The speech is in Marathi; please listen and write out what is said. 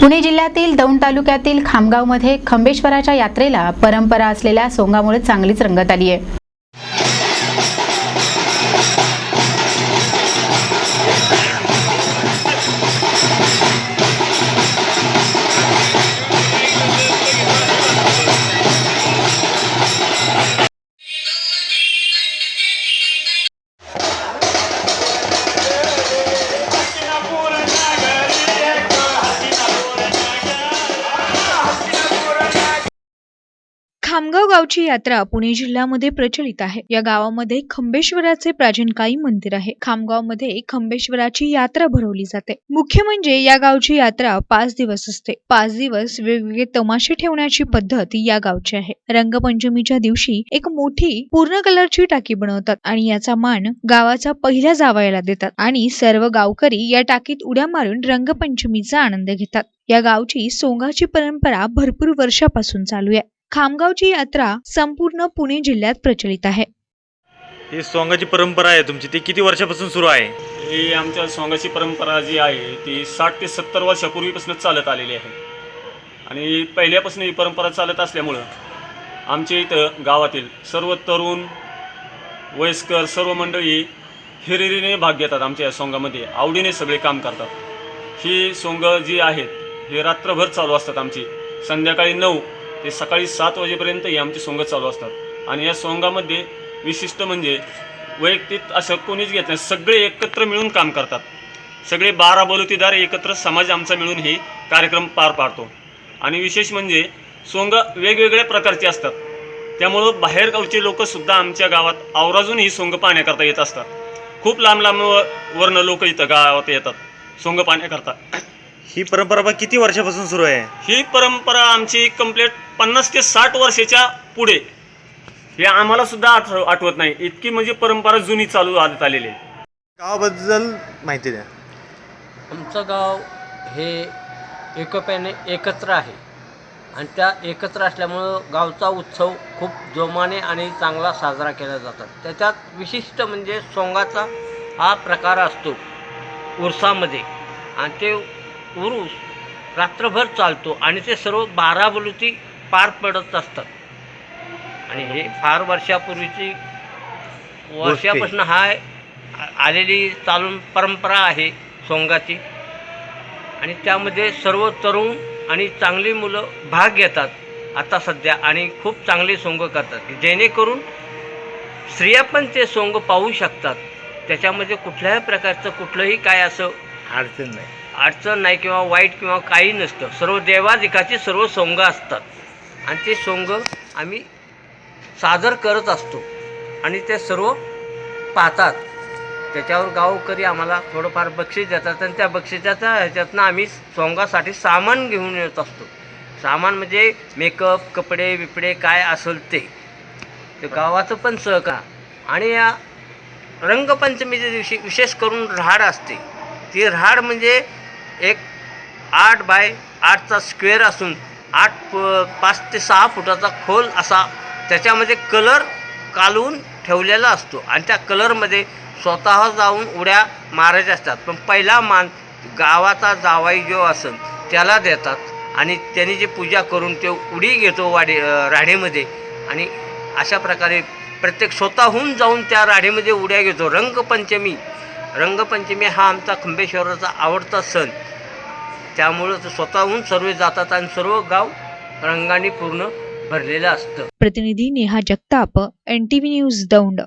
पुणे जिल्ह्यातील दौंड तालुक्यातील खामगावमध्ये खंबेश्वराच्या यात्रेला परंपरा असलेल्या सोंगामुळे चांगलीच रंगत आली आहे खामगाव गावची यात्रा पुणे जिल्ह्यामध्ये प्रचलित आहे. या गावामध्ये खंबेश्वराचे प्राचीन काळी मंदिर आहे. खामगावमध्ये खंबेश्वराची यात्रा भरवली जाते. मुख्य म्हणजे या गावची यात्रा पाच दिवस असते. पाच दिवस वेगवेगळे तमाशे ठेवण्याची पद्धत या गावची आहे. रंगपंचमीच्या दिवशी एक मोठी पूर्ण कलरची टाकी बनवतात आणि याचा मान गावाचा पहिल्या जावयाला देतात आणि सर्व गावकरी या टाकीत उड्या मारून रंगपंचमीचा आनंद घेतात. या गावची सोंगाची परंपरा भरपूर वर्षापासून चालू आहे. खामगावची यात्रा संपूर्ण पुणे जिल्ह्यात प्रचलित आहे. ही सोंगाची परंपरा आहे तुमची. ती किती वर्षापासून सुरू आहे? ही आमच्या सोंगाची परंपरा जी आहे ती साठ ते सत्तर वर्षापूर्वीपासून चालत आलेली आहे. आणि पहिल्यापासून ही परंपरा चालत असल्यामुळं आमच्या इथं गावातील सर्व तरुण वयस्कर सर्व मंडळी हिरिरीने भाग घेतात आमच्या या सोंगामध्ये. आवडीने सगळे काम करतात. ही सोंग जी आहेत ही रात्रभर चालू असतात आमची. संध्याकाळी नऊ ते सकाळी सात वाजेपर्यंत ही आमची सोंग चालू असतात. आणि या सोंगामध्ये विशिष्ट म्हणजे वैयक्तिक असं कोणीच घेत नाही. सगळे एकत्र मिळून काम करतात. सगळे बारा बलुतीदार एकत्र समाज आमचा मिळून हे कार्यक्रम पार पाडतो. आणि विशेष म्हणजे सोंग वेगवेगळ्या प्रकारचे असतात. त्यामुळं बाहेरगावचे लोकसुद्धा आमच्या गावात आवराजून ही सोंग पाहण्याकरता येत असतात. खूप लांब लांब वरनं लोक इथं गावात येतात. सोंग पाहण्याकरता. ही परंपरा बा किती वर्षापासून सुरू आहे? ही परंपरा आमची कंप्लीट पन्नास ते साठ वर्षाच्या पुढे. हे आम्हाला सुद्धा आठ आठवत नाही. इतकी म्हणजे परंपरा जुनी चालू आदत आलेली आहे. गावाबद्दल माहिती द्या. आमचं गाव हे एकोप्याने एकत्र आहे. आणि त्या एकत्र असल्यामुळं गावचा उत्सव खूप जोमाने आणि चांगला साजरा केला जातात त्याच्यात विशिष्ट म्हणजे सोंगाचा हा प्रकार असतो उरसामध्ये. आणि ते उरूस रात्रभर चालतो आणि ते सर्व बारा बलुती पार पडत असतात. आणि हे फार वर्षापूर्वीची वर्षापासून हा आलेली चालून परंपरा आहे सोंगाची. आणि त्यामध्ये सर्व तरुण आणि चांगली मुलं भाग घेतात आता सध्या आणि खूप चांगली सोंग करतात. जेणेकरून स्त्रिया पण ते सोंग पाहू शकतात. त्याच्यामध्ये कुठल्याही प्रकारचं कुठलंही काय असं अडचण नाही. अडचण नाही किंवा वाईट किंवा काही नसतं. सर्व देवादिकाची सर्व सोंग असतात. आणि ते सोंग आम्ही सादर करत असतो. आणि ते सर्व पाहतात. त्याच्यावर गावकरी आम्हाला थोडंफार बक्षीस देतात. आणि त्या बक्षिसाच्या ह्याच्यातनं आम्ही सोंगासाठी सामान घेऊन येत असतो. सामान म्हणजे मेकअप कपडे बिपडे काय असेल ते. ते गावाचं पण सहकार. आणि या रंगपंचमीच्या दिवशी विशेष करून राहाड असते. ती राहाड म्हणजे एक आठ बाय आठचा स्क्वेअर असून आठ प पाच ते सहा फुटाचा खोल असा त्याच्यामध्ये कलर कालवून ठेवलेला असतो. आणि त्या कलरमध्ये स्वतः जाऊन उड्या मारायच्या असतात. पण पहिला मान गावाचा जावाई जो असेल त्याला देतात. आणि त्यांनी जी पूजा करून ते उडी घेतो वाडी राढेमध्ये आणि अशा प्रकारे प्रत्येक स्वतःहून जाऊन त्या राढेमध्ये उड्या घेतो. रंगपंचमी रंगपंचमी हा आमचा खंबेश्वराचा आवडता सण. त्यामुळं स्वतःहून सर्व जातात आणि सर्व गाव रंगाने पूर्ण भरलेलं असतं. प्रतिनिधी Neha Jagtap N T V news Daund.